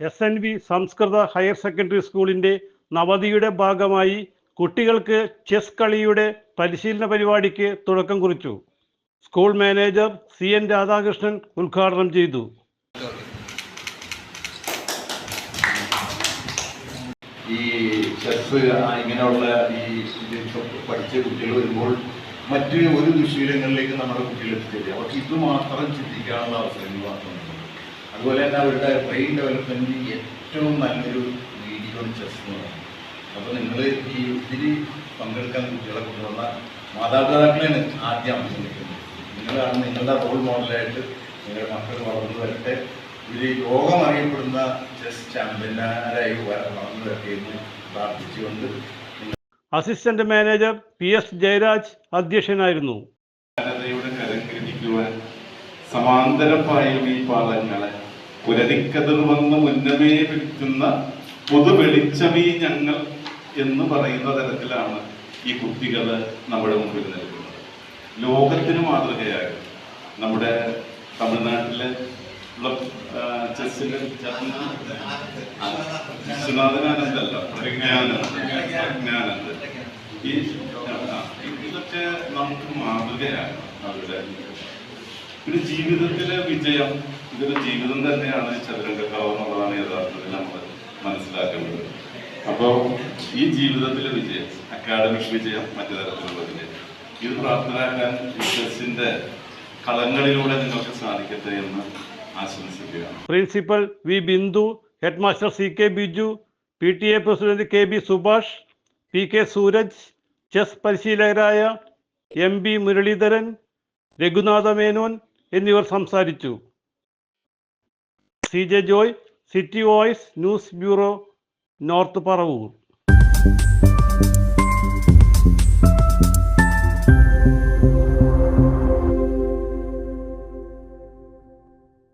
S N V Samskrita higher secondary സ്കൂളിന്റെ നവതിയുടെ ഭാഗമായി കുട്ടികൾക്ക് ചെസ് കളിയുടെ പരിശീലന പരിപാടിക്ക് തുടക്കം കുറിച്ചു. School manager C N Radhakrishnan ഉദ്ഘാടനം ചെയ്തു. ഈ ചെസ് ഇങ്ങനെയുള്ള ഈ പഠിച്ച കുട്ടികൾ വരുമ്പോൾ മറ്റ് ഒരു ദുശീലങ്ങളിലേക്ക് നമ്മുടെ കുട്ടികൾ എത്തിച്ചേരും അവർക്ക് ഇത് മാത്രം ചിന്തിക്കാനുള്ള അവസരങ്ങൾ മാത്രമാണ് അതുപോലെ തന്നെ അവരുടെ ബ്രെയിൻ ഡെവലപ്മെന്റിന് ഏറ്റവും നല്ലൊരു വീഡിയോ ചെസ് എന്ന് പറയുന്നത്. അപ്പോൾ നിങ്ങൾ ഈ ഒത്തിരി പങ്കെടുക്കാൻ കുട്ടികളെ കൊണ്ടുവന്ന മാതാപിതാക്കളെയാണ് ആദ്യം അഭിനന്ദിക്കുന്നത്. നിങ്ങളാണ് നിങ്ങളുടെ റോൾ മോഡലായിട്ട് നിങ്ങളുടെ മക്കൾ വളർന്നു വരട്ടെ. ഇതിൽ ലോകം അറിയപ്പെടുന്ന ചെസ് ചാമ്പ്യന്മാരായി വളർന്നു വരട്ടെ എന്ന് പ്രാർത്ഥിച്ചുകൊണ്ട് assistant manager P S Jayaraj അധ്യക്ഷനായിരുന്നു. ജനതയുടെ കരങ്കിടിക്കുവാൻ ഈ പാദങ്ങളെ പുരതിക്കതിർ വന്ന് മുന്നമേ വിൽക്കുന്ന പൊതു വെളിച്ചമീ ഞങ്ങൾ എന്ന് പറയുന്ന തരത്തിലാണ് ഈ കുട്ടികൾ നമ്മുടെ മുമ്പിൽ നിൽക്കുന്നത്. ലോകത്തിന് മാതൃകയായി നമ്മുടെ തമിഴ്നാട്ടിലെ ചെസ്സിലെ വിശ്വനാഥനാനന്ദല്ല ഈ ഇതൊക്കെ നമുക്ക് മാതൃകയാണ് അവരുടെ പിന്നെ ജീവിതത്തിലെ വിജയം ഇതൊരു ജീവിതം തന്നെയാണ് ചതുരംഗക്കാവ് എന്നുള്ളതാണ് യഥാർത്ഥത്തിൽ നമ്മൾ മനസ്സിലാക്കേണ്ടത്. അപ്പോൾ ഈ ജീവിതത്തിലെ വിജയം അക്കാഡമിക് വിജയം മറ്റു തരത്തിലുള്ള വിജയം ഇത് പ്രാപ്തരാക്കാൻ ചെസ്സിന്റെ കളങ്ങളിലൂടെ നിങ്ങൾക്ക് സാധിക്കട്ടെ എന്ന് ആശംസിക്കുകയാണ്. Principal V Bindu head master C K Biju P T A president K B Subhash P K Sooraj chess പരിശീലകരായ M B Muraleedharan Raghunatha Menon എന്നിവർ സംസാരിച്ചു. C J Joy city voice news bureau north Paravur.